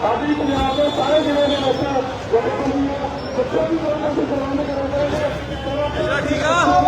ਆਦੀ ਪੰਜਾਬ ਦੇ ਸਾਰੇ ਜ਼ਿਲ੍ਹੇ ਦੇ ਲੋਕਾਂ ਜਥੇਬੰਦੀਆਂ ਬੱਚੇ ਵੀ ਲੋਕਾਂ ਨੂੰ ਸਲਾਮ ਕਰਾਂਗੇ ਠੀਕ ਆ।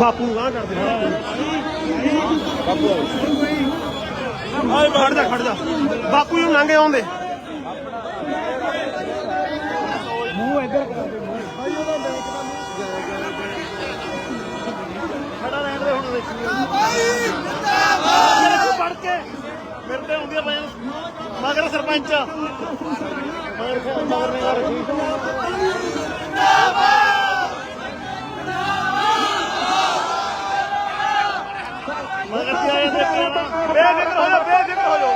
ਬਾਪੂ ਨੂੰ ਗਾਂ ਕਰ ਦੇ ਬਾਪੂ। ਆਏ ਖੜ ਜਾ ਖੜ ਜਾ। ਬਾਪੂ ਨੂੰ ਲੰਘੇ ਆਉਂਦੇ। ਮੂੰਹ ਇੱਧਰ ਕਰ। ਦੇ ਖੜਾ ਰਹਿਣ ਦੇ ਹੁਣ ਦੇਖੀ। ਮੇਰੇ ਕੋਲ ਪੜ ਕੇ ਮੇਰੇ ਤੇ ਆਉਂਦੀਆਂ ਪਈਆਂ ਮਗਰ ਸਰਪੰਚ। ਮਗਰ ਖਿਆ- ਮਗਰ ਨੇ ਰੱਖੀ ਮਗਰ ਤੇ ਆਏ ਨੇ ਬੇਫਿਕਰ ਹੋ ਜਾ ਬੇਫਿਕਰ ਹੋ ਜਾ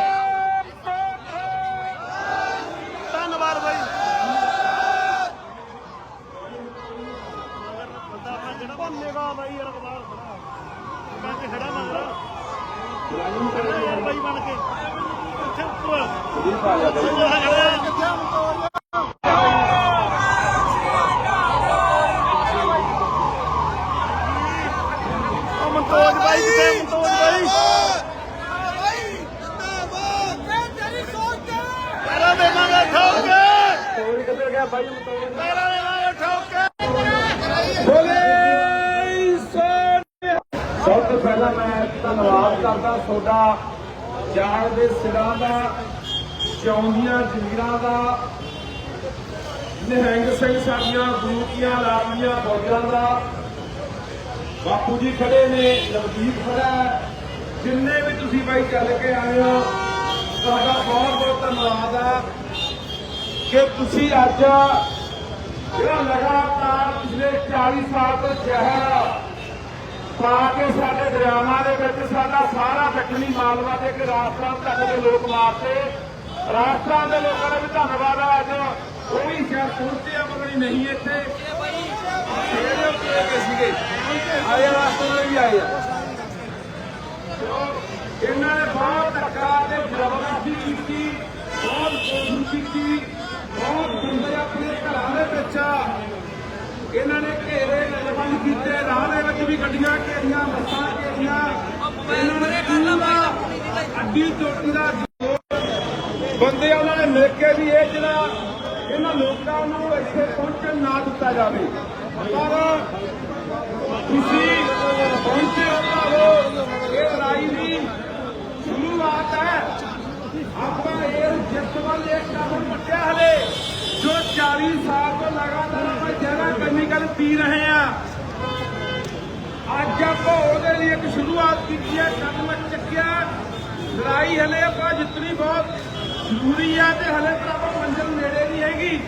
ਧੰਨਵਾਦ ਬਾਈ ਮਗਰ ਬੰਦਾ ਆਪਣਾ ਜਿਹੜਾ ਬੰਨੇਗਾ ਬਾਈ ਯਾਰ ਬਾਹਰ ਖੜਾ ਮੈਂ ਕਿ ਖੜਾ ਮਗਰ ਬਾਈ ਬਣ ਕੇ ਇੱਥੇ ਉੱਪਰ ਉਹ ਮਨਤੋਜ ਬਾਈ ਕਿੱਥੇ ਮਨਤੋਜ ਬਾਈ ਪੈਰਾਂ ਦੇਵਾਂਗੇ ਠੋਕ ਕੇ ਗਿਆ ਬਾਈ ਬੋਲੇ ਸਭ ਤੋਂ ਪਹਿਲਾਂ ਮੈਂ ਧੰਨਵਾਦ ਕਰਦਾ ਤੁਹਾਡਾ ਜਾਣ ਦੇ ਸਿਰਾਂ ਦਾ ਚੌਂਦੀਆਂ ਜ਼ਮੀਰਾਂ ਦਾ ਨਿਹੰਗ ਸਿੰਘ ਸਾਡੀਆਂ ਗੁਰੂਕੀਆਂ ਲਾਲੀਆਂ ਫੌਜਾਂ ਦਾ। ਬਾਪੂ ਜੀ ਖੜੇ ਨੇ ਨਵਦੀਪ ਖੜਾ। ਜਿੰਨੇ ਵੀ ਤੁਸੀਂ ਬਾਈ ਚੱਲ ਕੇ ਆਏ ਹੋ ਤੁਹਾਡਾ ਬਹੁਤ ਬਹੁਤ ਧੰਨਵਾਦ ਹੈ। ਕਿ ਤੁਸੀਂ ਅੱਜ ਜਿਹੜਾ ਲਗਾਤਾਰ ਪਿਛਲੇ 40 ਸਾਲ ਤੋਂ ਜ਼ਹਿਰ ਪਾ ਕੇ ਸਾਡੇ ਦਰਿਆਵਾਂ ਦੇ ਵਿੱਚ ਸਾਡਾ ਸਾਰਾ ਦੱਖਣੀ ਮਾਲਵਾ ਤੇ ਕਿ ਰਾਜਸਥਾਨ ਤੱਕ ਦੇ ਲੋਕ ਮਾਰਤੇ ਰਾਜਸਥਾਨ ਦੇ ਲੋਕਾਂ ਦਾ ਵੀ ਧੰਨਵਾਦ ਆ ਅੱਜ। ਉਹ ਵੀ ਸ਼ਹਿਰ ਪਹੁੰਚੇ ਆ ਮਗਰ ਨਹੀਂ ਇੱਥੇ। ਉੱਤੇ ਸੀਗੇ ਆਏ ਰਾਜਸਥਾਨ ਵੀ ਆਏ ਆ। ਇਹਨਾਂ ਨੇ ਕੀਤੇ, ਰਾਹ ਦੇ ਵਿੱਚ ਵੀ ਗੱਡੀਆਂ ਘੇਰੀਆਂ, ਬੱਸਾਂ ਘੇਰੀਆਂ। ਇਹਨਾਂ ਨੇ ਪੂਰਾ ਅੱਡੀ ਚੋਟੀ ਦਾ ਬੰਦੇ ਉਹਨਾਂ ਨੇ ਮਿਲ ਕੇ ਵੀ ਇਹ ਜਿਹੜਾ ਇਹਨਾਂ ਲੋਕਾਂ ਨੂੰ ਇੱਥੇ ਪਹੁੰਚਣ ਨਾ ਦਿੱਤਾ ਜਾਵੇ। ਪਰ ਤੁਸੀਂ ਪਹੁੰਚੇ ਹੋ ਭਾਵੋ, ਇਹ ਲੜਾਈ ਦੀ ਸ਼ੁਰੂਆਤ ਹੈ। ਆਪਾਂ ਇਹ ਜਿਸ ਵੱਲ ਇਹ ਕਦਮ ਵੱਟਿਆ ਹਲੇ। ਜੋ 40 ਸਾਲ ਤੋਂ ਲਗਾਤਾਰ ਆਪਾਂ ਜਗ੍ਹਾ ਕੈਮੀਕਲ ਪੀ ਰਹੇ ਆ ਅੱਜ ਆਪਾਂ ਉਹਦੇ ਲਈ ਇੱਕ ਸ਼ੁਰੂਆਤ ਕੀਤੀ ਹੈ। ਕਦਮ ਚੱਕਿਆ। ਲੜਾਈ ਹਲੇ ਆਪਾਂ ਜਿੱਤਣੀ ਬਹੁਤ ਜ਼ਰੂਰੀ ਹੈ ਤੇ ਹਲੇ ਤਾਂ ਆਪਾਂ ਮੰਜ਼ਿਲ ਨੇੜੇ ਨਹੀਂ ਹੈਗੀ।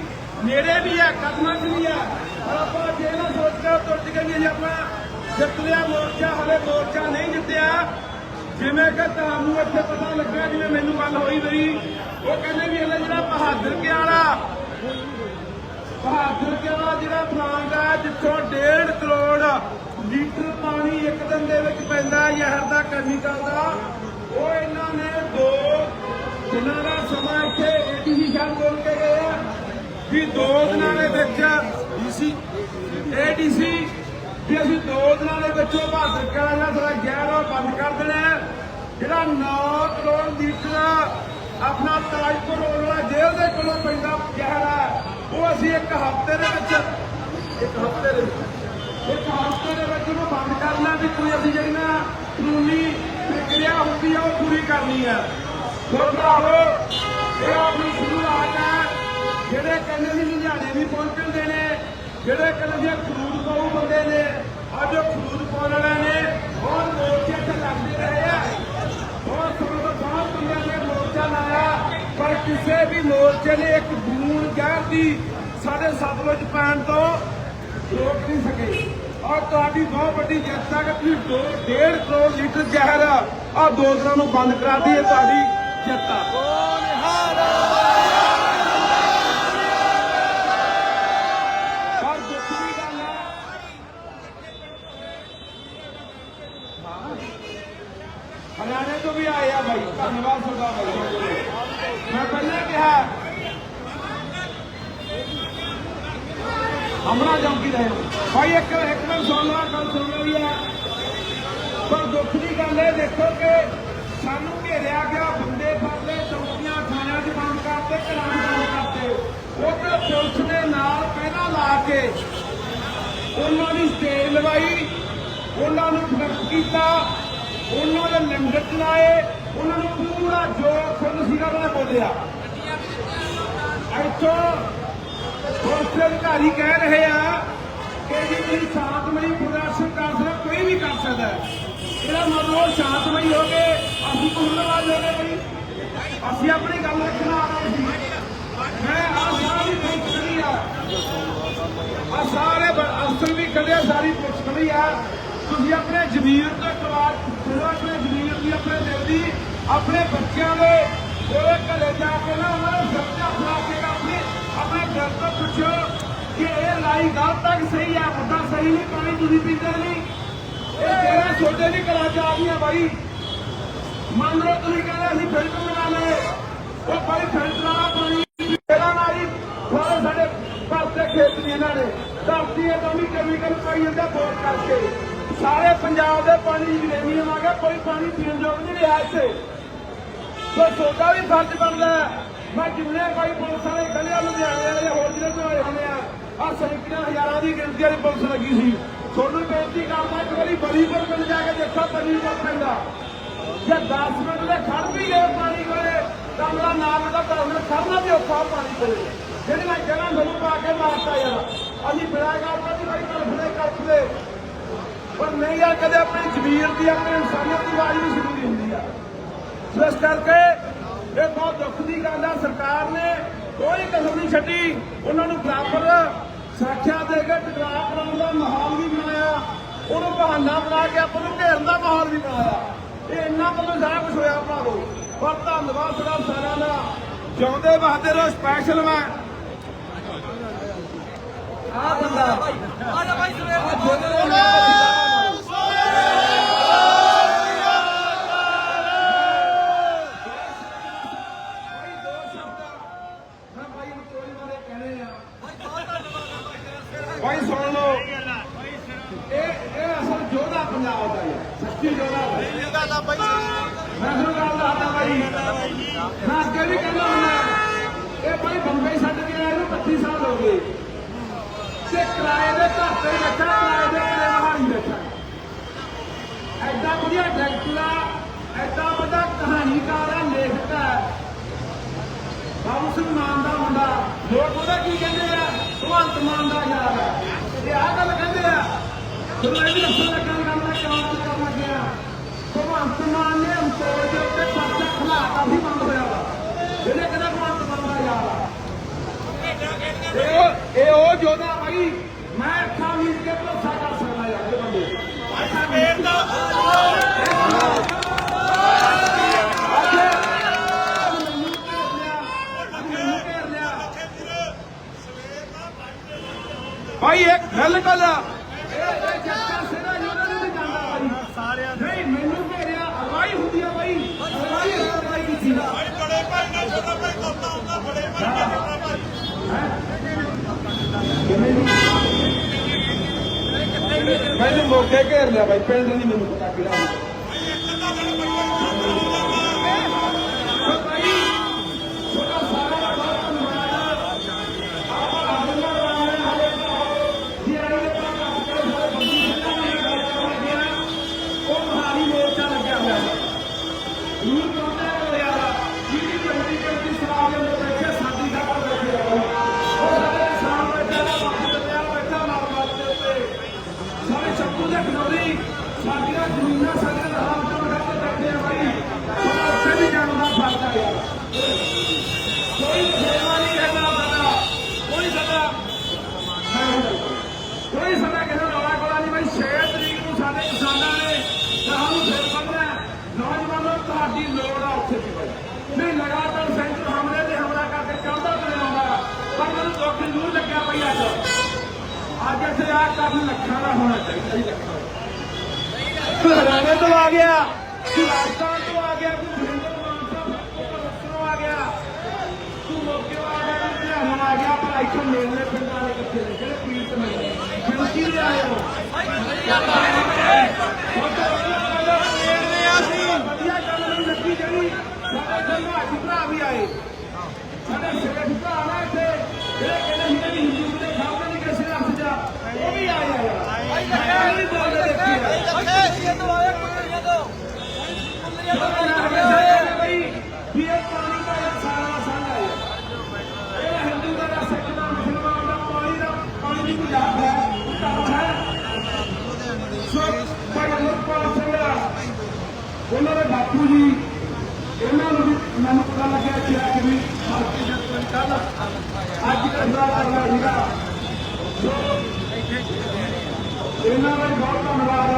ਨੇੜੇ ਵੀ ਹੈ ਕਦਮਾਂ 'ਚ ਵੀ ਹੈ ਪਰ ਆਪਾਂ ਜੇ ਨਾ ਸੋਚ ਕੇ ਤੁਰ ਕੇ ਵੀ ਆਪਾਂ ਜਿੱਤ ਲਿਆ ਮੋਰਚਾ, ਹਲੇ ਮੋਰਚਾ ਨਹੀਂ ਜਿੱਤਿਆ। ਜਿਵੇਂ ਕਿ ਤੁਹਾਨੂੰ ਇੱਥੇ ਪਤਾ ਲੱਗਿਆ ਜਿਵੇਂ ਮੈਨੂੰ ਗੱਲ ਹੋਈ ਬਈ ਉਹ ਕਹਿੰਦੇ ਵੀ ਹਲੇ ਜਿਹੜਾ ਬਹਾਦਰ ਕੇ ਵਾਲਾ ਬਹਾਦਰ ਕੇ ਵਾਲਾ ਜਿਹੜਾ ਪਲਾਂਟ ਹੈ ਜਿੱਥੋਂ 1.5 ਕਰੋੜ ਲੀਟਰ ਪਾਣੀ ਇੱਕ ਦਿਨ ਦੇ ਵਿੱਚ ਪੈਂਦਾ ਜ਼ਹਿਰ ਦਾ ਕੈਮੀਕਲ ਦਾ। ਉਹ ਇਹਨਾਂ ਨੇ ਦੋ ਦਿਨਾਂ ਦਾ ਸਮਾਂ ਇੱਥੇ ਏਡੀਸੀ ਸਾਹਿਬ ਬੋਲ ਕੇ ਗਏ ਆ ਵੀ ਦੋ ਦਿਨਾਂ ਦੇ ਵਿੱਚ ਡੀਸੀ, ਏਡੀਸੀ ਵੀ ਅਸੀਂ ਦੋ ਦਿਨਾਂ ਦੇ ਵਿੱਚ ਉਹ ਬਹਾਦਰ ਕੇ ਵਾਲਾ ਜਿਹੜਾ ਜ਼ਹਿਰ ਉਹ ਬੰਦ ਕਰ ਦੇਣਾ ਜਿਹੜਾ ਜਿਹੜਾ 9 ਕਰੋੜ ਲੀਟਰ ਆਪਣਾ ਤਾਜਪੁਰ ਰੋਡ ਵਾਲਾ ਜੇਲ੍ਹ ਦੇ ਕੋਲੋਂ ਪੈਂਦਾ ਜ਼ਹਿਰ ਹੈ ਉਹ ਅਸੀਂ ਇੱਕ ਹਫ਼ਤੇ ਦੇ ਵਿੱਚ, ਇੱਕ ਹਫ਼ਤੇ ਦੇ ਵਿੱਚ ਇੱਕ ਹਫ਼ਤੇ ਦੇ ਵਿੱਚ ਉਹਨੂੰ ਬੰਦ ਕਰਨਾ ਵੀ ਕੋਈ ਅਸੀਂ ਜਿਹੜੀ ਨਾ ਕਾਨੂੰਨੀ ਪ੍ਰਕਿਰਿਆ ਹੁੰਦੀ ਆ, ਉਹ ਪੂਰੀ ਕਰਨੀ ਹੈ ਸੋ ਭਰਾਵੋ, ਇਹ ਆਪਣੀ ਸ਼ੁਰੂਆਤ ਹੈ ਜਿਹੜੇ ਕਹਿੰਦੇ ਸੀ ਲੁਧਿਆਣੇ ਵੀ ਪਹੁੰਚਣਦੇ ਨੇ, ਜਿਹੜੇ ਕਹਿੰਦੇ ਸੀ ਖਰੂਦ ਪਾਉ ਬੰਦੇ ਨੇ, ਅੱਜ ਉਹ ਖਰੂਦ ਪਾਉਣ ਵਾਲੇ ਨੇ, ਬਹੁਤ ਮੋਰਚੇ ਤੇ ਲੱਗਦੇ ਰਹੇ ਆ। ਬਹੁਤ ਸਮੇਂ ਬਹੁਤ ਬੰਦਿਆਂ ਨੇ ਮੋਰਚਾ ਲਾਇਆ, ਪਰ ਕਿਸੇ ਵੀ ਮੋਰਚੇ ਨੇ ਇੱਕ ਬੂੰਦ ਜ਼ਹਿਰ ਦੀ ਸਾਡੇ ਸਤਲੁਜ ਪੈਣ ਤੋਂ ਰੋਕ ਨਹੀਂ ਸਕੇ। ਔਰ ਤੁਹਾਡੀ ਬਹੁਤ ਵੱਡੀ ਜਿੱਤ ਹੈ ਕਿ ਤੁਸੀਂ ਦੋ ਡੇਢ ਕਰੋੜ ਲੀਟਰ ਜ਼ਹਿਰ ਆ। ਦੋ ਦਿਨਾਂ ਨੂੰ ਬੰਦ ਕਰਾ ਦਈਏ ਤੁਹਾਡੀ ਜਿੱਤ ਆ। ਹਰਿਆਣੇ ਤੋਂ ਵੀ ਆਏ ਆ ਭਾਈ ਧੰਨਵਾਦ ਤੁਹਾਡਾ ਭਾਈ ਮੈਂ ਪਹਿਲਾਂ ਕਿਹਾ ਹਮਰਾ ਚੌਂਕੀ ਰਹੇ ਭਾਈ, ਇੱਕ ਇੱਕ ਮਿੰਟ ਸੁਣ ਲਾ, ਗੱਲ ਸੁਣ ਰਹੀ ਹੈ ਪਰ ਦੁੱਖ ਦੀ ਗੱਲ ਇਹ ਦੇਖੋ ਕਿ ਸਾਨੂੰ ਘੇਰਿਆ ਗਿਆ ਬੰਦੇ ਫੜਦੇ, ਚੌਕੀਆਂ ਥਾਣਿਆਂ 'ਚ ਬੰਦ ਕਰਤੇ ਘਰਾਂ 'ਚ ਬੰਦ ਕਰਤੇ ਉੱਧਰ ਪੁਲਿਸ ਨੇ ਨਾਲ ਪਹਿਰਾ ਲਾ ਕੇ ਉਹਨਾਂ ਦੀ ਸਟੇਜ ਲਵਾਈ, ਉਹਨਾਂ ਨੂੰ ਫ਼ਰਕ ਕੀਤਾ, ਉਹਨਾਂ ਦੇ ਲੰਗਰ ਚਲਾਏ ਉਹਨਾਂ ਨੂੰ ਪੂਰਾ ਜੋ ਖੁਦ ਸੀਗਾ ਉਹਨਾਂ ਬੋਲਿਆ। ਇੱਥੋਂ ਪੁਲਿਸ ਦੇ ਅਧਿਕਾਰੀ ਕਹਿ ਰਹੇ ਆ ਕਿ ਜੀ ਤੁਸੀਂ ਸ਼ਾਂਤਮਈ ਪ੍ਰਦਰਸ਼ਨ ਕਰ ਸਕਦਾ ਕੋਈ ਵੀ ਕਰ ਸਕਦਾ ਹੈ। ਇਹਦਾ ਮਤਲਬ ਸ਼ਾਂਤਮਈ ਹੋ ਕੇ ਅਸੀਂ ਕੁੰਨਵਾਜ ਹੋ ਗਏ ਬਈ ਅਸੀਂ ਆਪਣੀ ਗੱਲ ਰੱਖਣ ਆ ਰਹੇ ਸੀ। ਮੈਂ ਆ ਸਾਰੀ ਪੁਲਿਸ ਆ। ਆ ਸਾਰੇ ਬ- ਵੀ ਖੜੇ ਸਾਰੀ ਪੁਲਿਸ ਖੜੀ ਆ। ਤੁਸੀਂ ਆਪਣੇ ਜ਼ਮੀਰ ਤੋਂ ਕਵਾਰ ਸੁਣੋ ਆਪਣੇ ਜ਼ਮੀਰ ਦੀ, ਆਪਣੇ ਦਿਲ ਦੀ, ਆਪਣੇ ਬੱਚਿਆਂ ਦੇ ਉਹਦੇ ਘਰੇ ਜਾ ਕੇ ਨਾ ਉਹਨਾਂ ਨੂੰ ਸੱਚਾ ਫੜਾ ਇਹ ਲਾਈ ਤੱਕ ਸਹੀ ਆ ਮੁੱਦਾ ਸਹੀ ਨਹੀਂ ਪਾਣੀ ਤੁਸੀਂ ਪੀਂਦੇ ਨਹੀਂ। ਇਹ ਤੇਰਾ ਛੋਟੇ ਦੀ ਕਲਾ ਆ ਗਈਆਂ ਬਾਈ ਮੰਨ ਲਓ ਤੁਸੀਂ ਕਹਿੰਦੇ ਅਸੀਂ ਫਿਲਟਰ ਲਗਾ ਲਏ। ਉਹ ਭਾਈ ਫਿਲਟਰ ਵਾਲਾ ਪਾਣੀ ਤੇਰਾ ਨਾਲ ਹੀ ਸਾਰੇ ਸਾਡੇ ਘਰ ਦੇ ਖੇਤ ਨੇ ਇਹਨਾਂ ਨੇ ਧਰਤੀ ਇਹ ਵੀ ਕੈਮੀਕਲ ਪਾਈ ਜਾਂਦਾ ਬੋਰ ਕਰਕੇ। ਸਾਰੇ ਪੰਜਾਬ ਦੇ ਪਾਣੀ ਦੀ ਯੂਰੇਨੀਅਮ ਆ ਗਿਆ ਕੋਈ ਪਾਣੀ ਪੀਣ ਯੋਗ ਨਹੀਂ ਰਿਹਾ ਇੱਥੇ। ਸੋ ਤੁਹਾਡਾ ਵੀ ਫਰਜ਼ ਬਣਦਾ ਮੈਂ ਜਿੰਨੇ ਕੋਈ ਪੁਲਿਸ ਵਾਲੇ ਖੜੇ ਆ ਲੁਧਿਆਣੇ ਵਾਲੇ ਜਾਂ ਹੋਰ ਜ਼ਿਲ੍ਹੇ ਤੋਂ ਆਏ ਹੋਣੇ ਆ ਆ ਸੈਂਕੜਿਆਂ ਹਜ਼ਾਰਾਂ ਦੀ ਗਿਣਤੀ ਵਾਲੀ ਪੁਲਿਸ ਲੱਗੀ ਸੀ। ਤੁਹਾਨੂੰ ਬੇਨਤੀ ਕਰਦਾ, ਇੱਕ ਵਾਰੀ ਬਰੀਪੁਰ ਪਿੰਡ ਜਾ ਕੇ ਦੇਖੋ ਬਰੀਪੁਰ ਪਿੰਡ ਜੇ 10 ਮਿੰਟ ਦੇ ਖੜ ਵੀ ਗਏ ਪਾਣੀ ਕੋਲੇ, ਤਾਂ ਮੇਰਾ ਨਾਮ ਦਾ ਤਾਂ ਖੜਨਾ ਵੀ ਔਖਾ ਪਾਣੀ ਕੋਲੇ। ਜਿਹੜੀ ਜਗ੍ਹਾ ਮੈਨੂੰ ਪਾ ਕੇ ਮਾਰਤਾ ਯਾਰ, ਅਸੀਂ ਬਿੜਾ ਕਰਦਾ ਦੀ ਵਾਰੀ ਕਲਫਦੇ ਕਲਫਦੇ ਪਰ ਨਹੀਂ ਆ ਕਦੇ ਆਪਣੀ ਜ਼ਮੀਰ ਦੀ, ਆਪਣੀ ਇਨਸਾਨੀਅਤ ਦੀ ਆਵਾਜ਼ ਵੀ ਜ਼ਰੂਰੀ ਹੁੰਦੀ ਆ ਸੋ ਇਸ ਕਰਕੇ ਇਹ ਬਹੁਤ ਦੁੱਖ ਦੀ ਗੱਲ ਆ। ਸਰਕਾਰ ਨੇ ਕੋਈ ਕਸਰ ਨਹੀਂ ਛੱਡੀ। ਉਹਨਾਂ ਨੂੰ ਬਰਾਬਰ ਸੁਰੱਖਿਆ ਦੇ ਕੇ ਟਕਰਾਅ ਕਰਾਉਣ ਦਾ ਮਾਹੌਲ ਵੀ ਬਣਾਇਆ। ਉਹਨੂੰ ਬਹਾਨਾ ਬਣਾ ਕੇ ਆਪਾਂ ਨੂੰ ਘੇਰਨ ਦਾ ਮਾਹੌਲ ਵੀ ਬਣਾਇਆ। ਇਹ ਇੰਨਾ ਵੱਲੋਂ ਸਾਰਾ ਕੁਝ ਹੋਇਆ ਭਰਾਵੋ ਪਰ ਧੰਨਵਾਦ ਤੁਹਾਡਾ ਸਾਰਿਆਂ ਦਾ। ਜਿਉਂਦੇ ਵਸਦੇ ਰਹੋ ਸਪੈਸ਼ਲ ਮੈਂ। ਆ ਬੰਦਾ। ਆ ਜਾ ਭਾਈ ਮੈਂ ਭਾਈ ਨੂੰ ਚੋਰੀ ਬਾਰੇ ਕਹਿਣੇ ਆ ਭਾਈ ਸੁਣ ਲਓ ਇਹ ਇਹ ਅਸਲ ਜੋਧਾ ਪੰਜਾਬ ਦਾ ਹੈ ਸੱਚੀ ਜੋਧਾ ਹੈ ਇਹ ਗੱਲ ਆ ਬਾਈ। ਮੈਂ ਤੁਹਾਨੂੰ ਗੱਲ ਦੱਸਦਾ ਭਾਈ ਮੈਂ ਅੱਗੇ ਵੀ ਕਹਿੰਦਾ ਹੁੰਦਾ। ਇਹ ਭਾਈ ਬੰਬਈ ਛੱਡ ਕੇ ਆਏ ਨੂੰ 25 ਸਾਲ ਹੋ ਗਏ। ਤੇ ਕਿਰਾਏ ਦੇ ਘਰ ਤੇ ਬੈਠਾ ਕਿਰਾਏ ਦੇ ਘਰੇ ਮਹਾਰੀ ਬੈਠਾ। ਐਡਾ ਵਧੀਆ ਡਾਇਰੈਕਟਰ ਆ ਐਡਾ ਵੱਡਾ ਕਹਾਣੀਕਾਰ ਆ ਲੇਖਕ ਆ। ਬਾਬੂ ਸਿੰਘ ਮਾਨ ਦਾ ਮੁੰਡਾ। ਲੋਕ ਉਹਦਾ ਕੀ ਕਹਿੰਦੇ ਆ? ਭਗਵੰਤ ਮਾਨ ਦਾ ਯਾਰ ਆ। ਇਹ ਆ ਗੱਲ ਕਹਿੰਦੇ ਆ ਤੁਹਾਨੂੰ ਇਹ ਵੀ ਦੱਸਣ ਲੱਗਾ ਗੱਲ ਮੈਂ ਕਿਉਂ ਗੱਲ ਕਰਨ ਲੱਗਿਆ ਭਗਵੰਤ ਮਾਨ ਦੇ ਉੱਤੇ ਪਰਚਾ ਖਲਾਤਾ ਵੀ ਬੰਦ ਹੋਇਆ ਵਾ ਇਹਨੇ ਕਹਿੰਦਾ ਭਗਵੰਤ ਮਾਨ ਯਾਰ ਇਹ ਇਹ ਉਹ ਜੋਧਾ ਭਾਈ, ਮੈਂ ਅੱਖਾਂ ਮੀਟ ਕੇ ਭਰੋਸਾ ਕਰ ਸਕਦਾ ਯਾਰ ਇਹ ਬੰਦੇ। ਅੱਖਾਂ ਮੀਟ ਦਾ ਭਾਈ, ਇੱਕ ਬਿਲਕੁਲ ਇਹ ਇਹ ਜੱਟਾ ਸਿਰਾ ਜੋਧਾ ਨਹੀਂ ਜਾਂਦਾ ਭਾਈ ਸਾਰਿਆਂ ਨਹੀਂ ਮੈਨੂੰ ਘੇਰਿਆ ਅਗਵਾਈ ਹੁੰਦੀ ਆ ਬਾਈ ਅਗਵਾਈ ਅਗਵਾਈ ਕੀਤੀ ਬੜੇ ਭਾਈ ਨਾਲ ਛੋਟਾ ਭਾਈ ਕਰਦਾ ਹੁੰਦਾ ਬੜੇ ਭਾਈ ਨਾਲ ਛੋਟਾ ਭਾਈ ਮੈਨੂੰ ਮੋਕੇ ਘੇਰ ਲਿਆ ਬਾਈ, ਪਿੰਡ ਨਹੀਂ ਮੈਨੂੰ ਪਤਾ ਕਿਹੜਾ। ਭਾਈ ਇੱਕ ਤਾਂ ਬੜਾ ਭਾਈ ਜ਼ਰੂਰ ਲੱਗਿਆ ਅੱਜ ਅੱਜ ਇੱਥੇ ਆ ਕਰਨ ਲੱਖਾਂ ਦਾ ਹੋਣਾ ਚਾਹੀਦਾ ਜੀ ਲੱਖਾਂ ਹਰਿਆਣੇ ਤੋਂ ਆ ਗਿਆ ਤੂੰ ਰਾਜਸਥਾਨ ਤੋਂ ਆ ਗਿਆ ਤੂੰ ਸੁਰਿੰਦਰ ਮਾਨਸਾ ਤੋਂ ਆ ਗਿਆ ਤੂੰ ਮੋਕੇ ਆ ਗਿਆ ਲੁਧਿਆਣਾ ਆ ਗਿਆ ਪਰ ਇੱਥੇ ਮੇਲੇ ਪਿੰਡਾਂ ਦੇ ਕਿੱਥੇ ਨੇ ਜਿਹੜੇ ਪੀਰ ਤੇ ਮਿਲਦੇ ਕਿਉਂਕਿ ਦੇ ਆਏ ਹੋ ਵਧੀਆ ਗੱਲ ਨਹੀਂ ਲੱਗੀ ਜਿਹੜੀ ਸਾਡੇ ਸੰਘਾਜੀ ਭਰਾ ਵੀ ਆਏ ਸਾਡੇ ਸੇਠ ਉਹਨਾਂ ਦੇ ਬਾਪੂ ਜੀ ਇਹਨਾਂ ਨੂੰ ਵੀ ਮੈਨੂੰ ਪਤਾ ਲੱਗਿਆ ਕਿ ਅੱਜ ਵੀ ਭਾਰਤੀ ਜਨਤਾ ਅੱਜ ਕਰਦਾ ਕਰਨਾ ਜਿਹੜਾ ਇਹਨਾਂ ਦਾ ਬਹੁਤ ਧੰਨਵਾਦ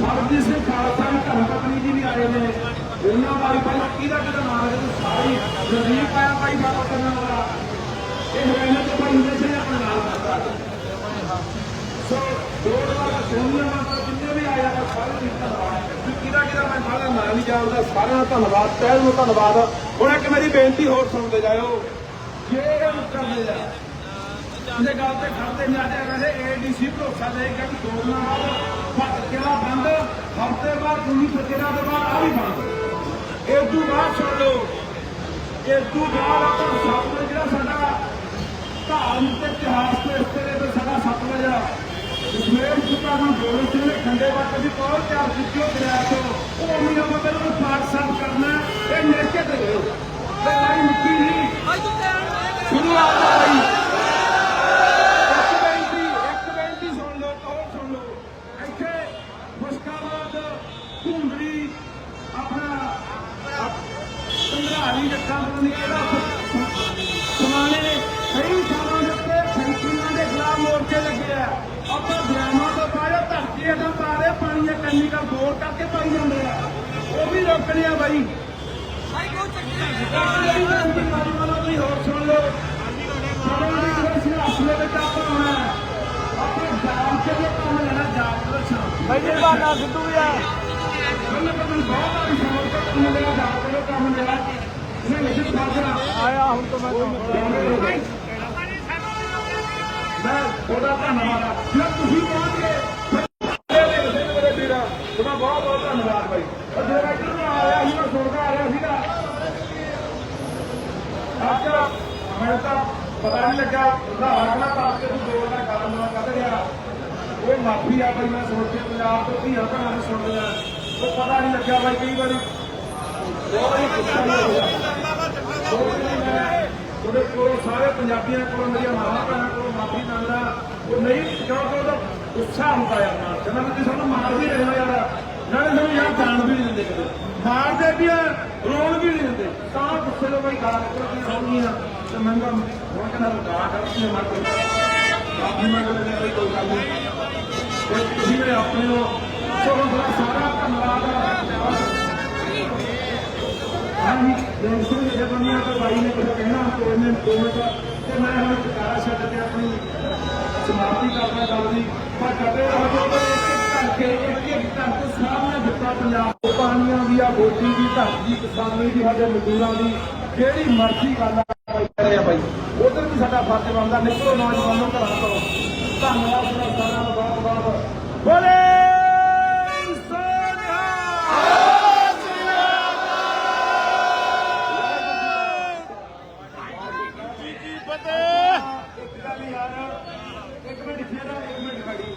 ਸਰਬਜੀਤ ਸਿੰਘ ਖਾਲਸਾ ਦੀ ਧਰਮ ਪਤਨੀ ਜੀ ਵੀ ਆਏ ਨੇ ਉਹਨਾਂ ਦਾ ਵੀ ਪਹਿਲਾਂ ਕਿਹਦਾ ਕਿਹਦਾ ਨਾਮ ਹੈ? ਤੇ ਸਾਰੀ ਰਜੀਵ ਆਇਆ ਭਾਈ ਬਾਬਾ ਕਰਨ ਵਾਲਾ। ਇਹ ਹਰਿਆਣਾ ਤੋਂ ਭਾਈ ਹੁੰਦੇ ਸੀ, ਆਪਣੇ ਨਾਲ ਕਰਦਾ। ਸੋ ਜੋੜ ਵਾਲਾ ਸੋਨੀਆ ਮਾਤਾ ਜਿੰਨੇ ਵੀ ਆਇਆ ਨੇ ਸਾਰੇ ਨੂੰ ਧੰਨਵਾਦ ਕਿਹਦਾ ਕਿਹਦਾ ਮੈਂ ਸਾਰਾ ਨਾਂ ਨਹੀਂ ਜਾਣਦਾ, ਸਾਰਿਆਂ ਦਾ ਧੰਨਵਾਦ ਤਹਿ ਨੂੰ ਧੰਨਵਾਦ। ਹੁਣ ਇੱਕ ਮੇਰੀ ਬੇਨਤੀ ਹੋਰ ਸੁਣਦੇ ਜਾਇਓ। ਜੇ ਇਹ ਕਰਦੇ ਜਾ ਇਹਦੇ ਗੱਲ ਤੇ ਖੜਦੇ ਨਹੀਂ ਆਦੇ ਰਹੇ ਏਡੀਸੀ ਭਰੋਸਾ ਦੇਗਾ ਕਿ ਦੋ ਦਿਨਾਂ ਬਾਅਦ ਭਟਕਿਆ ਬੰਦ ਹਫ਼ਤੇ ਬਾਅਦ ਦੂਜੀ ਫਤਿਹਰਾ ਦੇ ਬਾਅਦ ਆ ਵੀ ਬੰਦ। ਇਸ ਤੋਂ ਬਾਅਦ ਲਓ ਇਸ ਤੋਂ ਬਾਅਦ ਆਪਾਂ ਸਤਲੁਜ ਜਿਹੜਾ ਸਾਡਾ ਧਾਰਮਿਕ ਤੇ ਇਤਿਹਾਸ ਦੇ ਉੱਤੇ ਤੇ ਸਾਡਾ ਸਤਲੁਜ ਆ। ਜਸਮੇਰ ਸੁੱਕਾ ਨੂੰ ਗੋਲ ਸਿੰਘ ਨੇ ਖੰਡੇ ਵੱਟ ਦੀ ਪੌਲ ਤਿਆਰ ਕੀਤੀ ਉਹ ਦਰਿਆ ਤੋਂ ਉਹ ਅਮੀ ਆਪਾਂ ਪਹਿਲਾਂ ਪਾਠ ਸਾਫ਼ ਕਰਨਾ ਇਹ ਨੇਕੇ ਤੇ ਗਏ ਤੇ ਨਹੀਂ ਮਿੱਟੀ ਨਹੀਂ ਸ਼ੁਰੂਆਤ ਆ ਰਹੀ ਇਹਦਾ ਪਾ ਰਹੇ ਪਾਣੀ ਦੇ ਕੈਮੀਕਲ ਬੋਰ ਕਰਕੇ ਪਾਈ ਜਾਂਦੇ ਆ। ਉਹ ਵੀ ਰੋਕਣੇ ਆ ਬਾਈ। ਤੁਸੀਂ ਹੋਰ ਸੁਣ ਲਓ। ਦੀ ਦੇ ਵਿੱਚ ਆਪਾਂ ਆਪਣੇ ਜਾਮ ਕੇ ਜੇ ਕੰਮ ਲੈਣਾ ਜਾਮ ਦਾ ਸ਼ਾਂਤੀ ਭਾਈ ਜੀ ਬਾਨਾ ਸਿੱਧੂ ਵੀ ਆ। ਉਹਨੇ ਬਹੁਤ ਆਈ ਸਮਝ ਕੇ ਕੰਮ ਲੈਣਾ ਜਾਮ ਕੇ ਕੰਮ ਲੈਣਾ ਇਹਨੇ ਲਿਖਿਤ ਸਾਜਣਾ ਆਇਆ ਹੁਣ ਤੋਂ ਮੈਂ ਮੈਂ ਤੁਹਾਡਾ ਧੰਨਵਾਦ ਆ। ਜੇ ਤੁਸੀਂ ਪਹੁੰਚ ਬਹੁਤ ਬਹੁਤ ਧੰਨਵਾਦ ਬਾਈ। ਉਹ ਜਿਹੜਾ ਇੱਧਰ ਨੂੰ ਆਇਆ ਸੀ ਮੈਂ ਸੁਣਦਾ ਆ ਰਿਹਾ ਸੀਗਾ। ਅੱਜ ਮੈਨੂੰ ਤਾਂ ਪਤਾ ਨਹੀਂ ਲੱਗਾ ਉਹਦਾ ਹਰਕਣਾ ਪਾ ਕੇ ਤੂੰ ਦੋ ਦਾ ਕਾਰਨ ਨਾ ਕੱਢ ਗਿਆ ਉਹ ਮਾਫੀ ਆ ਬਾਈ, ਮੈਂ ਸੁਣ ਕੇ ਪੰਜਾਬ ਤੋਂ ਧੀਆਂ ਭੈਣਾਂ ਨੂੰ ਸੁਣ ਲਿਆ। ਉਹ ਪਤਾ ਨਹੀਂ ਲੱਗਿਆ ਬਾਈ, ਕਈ ਵਾਰੀ ਬਹੁਤ ਹੀ ਗੁੱਸਾ ਨਹੀਂ ਹੋਇਆ ਉਹਦੇ ਕੋਲ ਸਾਰੇ ਪੰਜਾਬੀਆਂ ਕੋਲ, ਮੇਰੀਆਂ ਮਾਵਾਂ ਭੈਣਾਂ ਕੋਲ ਮਾਫੀ ਮੰਗਦਾ। ਉਹ ਨਹੀਂ ਕਿਉਂਕਿ ਉਹਦਾ ਗੁੱਸਾ ਹੁੰਦਾ ਆ ਨਾਲ। ਕਹਿੰਦਾ ਵੀ ਤੁਸੀਂ ਸਾਨੂੰ ਮਾਰ ਵੀ ਰਹੇ ਹੋ ਯਾਰ ਨਾਲੇ ਸਾਨੂੰ ਯਾਰ ਜਾਣ ਵੀ ਨਹੀਂ ਦਿੰਦੇ ਕਦੇ ਮਾਰਦੇ ਵੀ ਆ, ਰੋਣ ਵੀ ਨਹੀਂ ਦਿੰਦੇ। ਤਾਂ ਗੁੱਸੇ ਤੋਂ ਬਈ ਗਾਲ ਕੱਢਦੀ ਸੌਣੀ ਆ। ਤੇ ਮੰਗਾ ਹੁਣ ਕਹਿੰਦਾ ਗਾਲ ਕੱਢਦੀ ਮਾਰ ਕੇ ਮਾਫੀ ਮੰਗ ਲੈਂਦੇ ਬਈ ਕੋਈ ਗੱਲ ਨਹੀਂ। ਤੇ ਤੁਸੀਂ ਮੇਰੇ ਆਪਣੇ ਹੋ ਸੋ ਤੁਹਾਡਾ ਸਾਰਾ ਧੰਨਵਾਦ ਹਾਂਜੀ ਜੈਸੇ ਜੇ ਬੰਦਿਆਂ ਤੋਂ ਬਾਈ ਨੇ ਕੁਝ ਕਹਿਣਾ ਕੋਈ ਨੇ ਦੋ ਮਿੰਟ ਤੇ ਮੈਂ ਹੁਣ ਟਿਕਾਰਾ ਛੱਡ ਕੇ ਆਪਣੀ ਸਮਾਪਤੀ ਕਰਨਾ ਚਾਹੁੰਦੀ ਪਰ ਕਦੇ ਰਹੋ ਜੋ ਇੱਕ ਘੰਟੇ ਇੱਕ ਇੱਕ ਕਰਕੇ ਸਾਹਮਣੇ ਪੰਜਾਬ ਪਾਣੀਆਂ ਦੀ ਆ ਬੋਟੀ ਦੀ ਧਰਤੀ ਕਿਸਾਨੀ ਦੀ, ਸਾਡੇ ਮਜ਼ਦੂਰਾਂ ਦੀ, ਜਿਹੜੀ ਮਰਜ਼ੀ ਗੱਲ ਆ ਰਿਹਾ ਆ ਬਾਈ ਉਧਰ ਵੀ ਸਾਡਾ ਫਰਜ਼ ਬਣਦਾ, ਨਿਕਲੋ ਨੌਜਵਾਨੋ ਘਰਾਂ ਤੋਂ। ਧੰਨਵਾਦ ਸਾਰਿਆਂ ਦਾ ਬਹੁਤ ਬਹੁਤ ਬੋਲੇ ਸੋਨਿਹਾ ਜੀ ਜੀ ਫਤਿਹ ਇੱਕ ਗੱਲ ਯਾਰ ਇੱਕ ਮਿੰਟ ਫੇਰ ਇੱਕ ਮਿੰਟ ਖੜੀ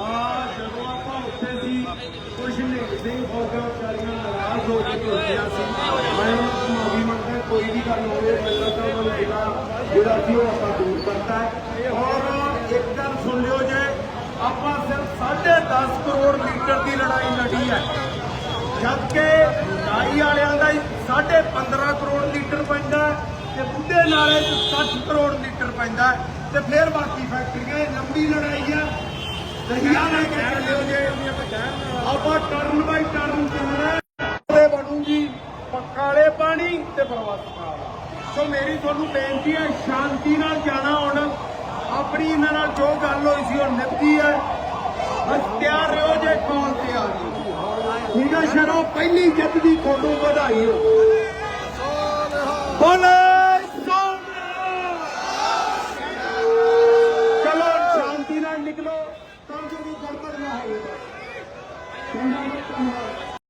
ਆ ਜਦੋਂ ਆਪਾਂ ਉੱਥੇ ਸੀ ਕੁਝ ਨਹੀਂ ਸਿੰਘ ਹੋ ਵਿਚਾਰੀਆਂ ਨਾਰਾਜ਼ ਹੋ ਕੇ ਉੱਠਿਆ ਸੀ ਮੈਂ ਉਹਨਾਂ ਨੂੰ ਮਾਫੀ ਮੰਗਦਾ ਕੋਈ ਵੀ ਗੱਲ ਹੋਵੇ ਮੈਨੂੰ ਤਾਂ ਉਹਨਾਂ ਜਿਹੜਾ ਜਿਹੜਾ ਸੀ ਉਹ ਆਪਾਂ ਦੂਰ ਕਰਤਾ ਹੈ ਔਰ ਇੱਕ ਗੱਲ ਸੁਣ ਲਿਓ ਜੇ ਆਪਾਂ ਸਿਰਫ 10.5 ਕਰੋੜ ਲੀਟਰ ਦੀ ਲੜਾਈ ਲੜੀ ਹੈ ਜਦ ਕਿ ਨਾਈ ਵਾਲਿਆਂ ਦਾ 15.5 ਕਰੋੜ ਲੀਟਰ ਪੈਂਦਾ ਤੇ ਬੁੱਢੇ ਨਾਲੇ 'ਚ 60 ਕਰੋੜ ਲੀਟਰ ਪੈਂਦਾ ਤੇ ਫਿਰ ਬਾਕੀ ਫੈਕਟਰੀਆਂ ਇਹ ਲੰਬੀ ਲੜਾਈ ਹੈ ਦਹੀਆ ਲੈ ਕੇ ਚੱਲਿਓ ਜੇ ਆਪਾਂ ਟਰਨ ਬਾਈ ਟਰਨ ਚੱਲਣਾ ਤੇ ਬਣੂਗੀ ਪੱਕਾਲੇ ਪਾਣੀ ਤੇ ਪ੍ਰਵਾਸੀ ਸੋ ਮੇਰੀ ਤੁਹਾਨੂੰ ਬੇਨਤੀ ਹੈ ਸ਼ਾਂਤੀ ਨਾਲ ਜਾਣਾ ਹੁਣ। ਆਪਣੀ ਇਹਨਾਂ ਨਾਲ ਜੋ ਗੱਲ ਹੋਈ ਸੀ ਉਹ ਨਿਭਦੀ ਹੈ। ਬਸ ਤਿਆਰ ਰਹੋ ਜੇ ਕਾਲ ਤੇ ਆ ਗਈ ਠੀਕ ਹੈ ਸ਼ਰੋ ਪਹਿਲੀ ਜਿੱਤ ਦੀ ਤੁਹਾਨੂੰ ਵਧਾਈ ਹੋ। ਬੋਲੇ ਸੋਨਿਆ ਚਲੋ ਸ਼ਾਂਤੀ ਨਾਲ ਨਿਕਲੋ ਤਾਂ ਜੋ